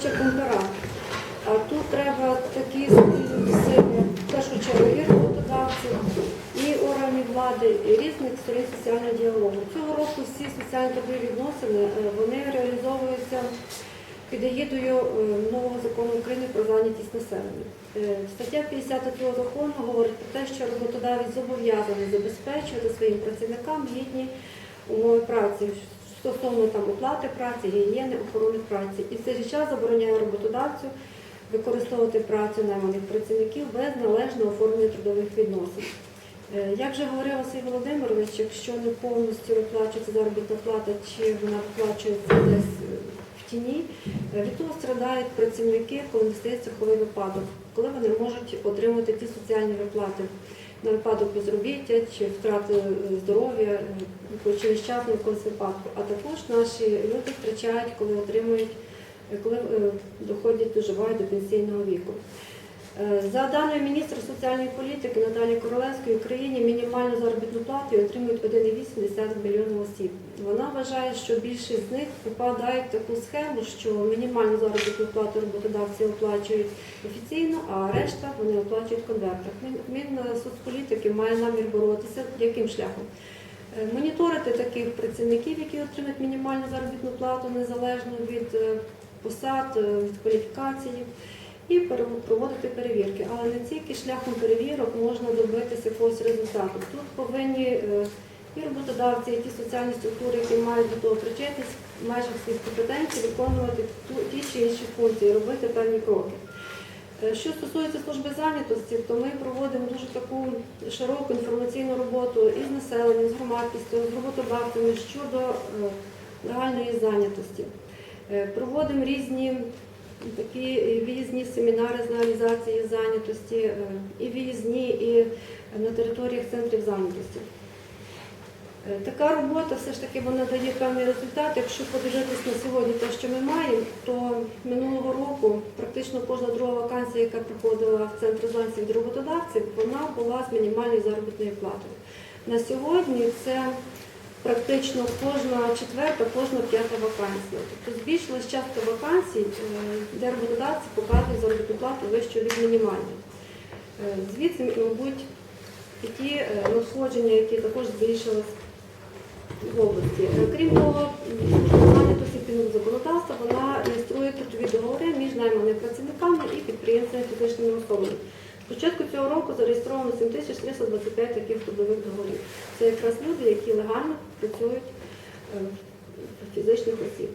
ще компара. А тут треба такі сили, в першу чергу і роботодавців, і органів влади, і різних сторін соціального діалогу. Цього року всі соціальні трудові відносини е, вони реалізовуються під егідою е, нового закону України про зайнятість населення. Е, Стаття 50 закону говорить про те, що роботодавець зобов'язаний забезпечувати своїм працівникам гідні умови праці стосовно там оплати праці, гігієни, охорони праці. І в цей же час забороняє роботодавцю використовувати працю найманих працівників без належного оформлення трудових відносин. Е, Як вже говорив Василь Володимирович, якщо не повністю виплачується заробітна плата чи вона виплачується десь е, в тіні, е, від того страдають працівники, коли настає страховий випадок, коли вони можуть отримати ті соціальні виплати на випадок безробіття чи втрати е, здоров'я по чи на якогось випадку. А також наші люди втрачають, коли отримують, е, коли е, доходять, доживають до пенсійного віку. Е, За даними міністра соціальної політики Наталії Королевської, в Україні мінімальну заробітну плату отримують 1,8 мільйона осіб. Вона вважає, що більшість з них попадають в таку схему, що мінімальну заробітну плату роботодавці оплачують офіційно, а решта вони оплачують в конвертах. Мін- Мінсоцполітики має намір боротися яким шляхом? Е, Моніторити таких працівників, які отримують мінімальну заробітну плату незалежно від е, посад, від кваліфікації і проводити перевірки. Але не тільки шляхом перевірок можна добитися якогось результату. Тут повинні е, і роботодавці, і ті соціальні структури, які мають до того причетність, в межах своїх компетенцій виконувати ті чи інші функції, робити певні кроки. Е, Що стосується служби зайнятості, то ми проводимо дуже таку широку інформаційну роботу із населенням, з громадськістю, з роботодавцями щодо е, легальної зайнятості. Проводимо різні такі виїзні семінари з реалізації зайнятості, е, і виїзні, і на територіях центрів зайнятості. Е, Така робота все ж таки вона дає певний результат. Якщо подивитись на сьогодні те, що ми маємо, то минулого року практично кожна друга вакансія, яка приходила в центр зайнятості від роботодавців, вона була з мінімальною заробітною платою. На сьогодні це практично кожна четверта, кожна п'ята вакансія. Тобто збільшилась частка вакансій, де роботодавці показують заробітну плату вищу від мінімальної. Е, Звідси, мабуть, і ті е, надходження, які також збільшились в області. Е, Крім того, зайнятості законодавства вона реєструє трудові договори між найманими працівниками і підприємцями фізичними особами. Початку цього року зареєстровано 7325 таких трудових договорів. Це якраз люди, які легально працюють е, фізичних осіб.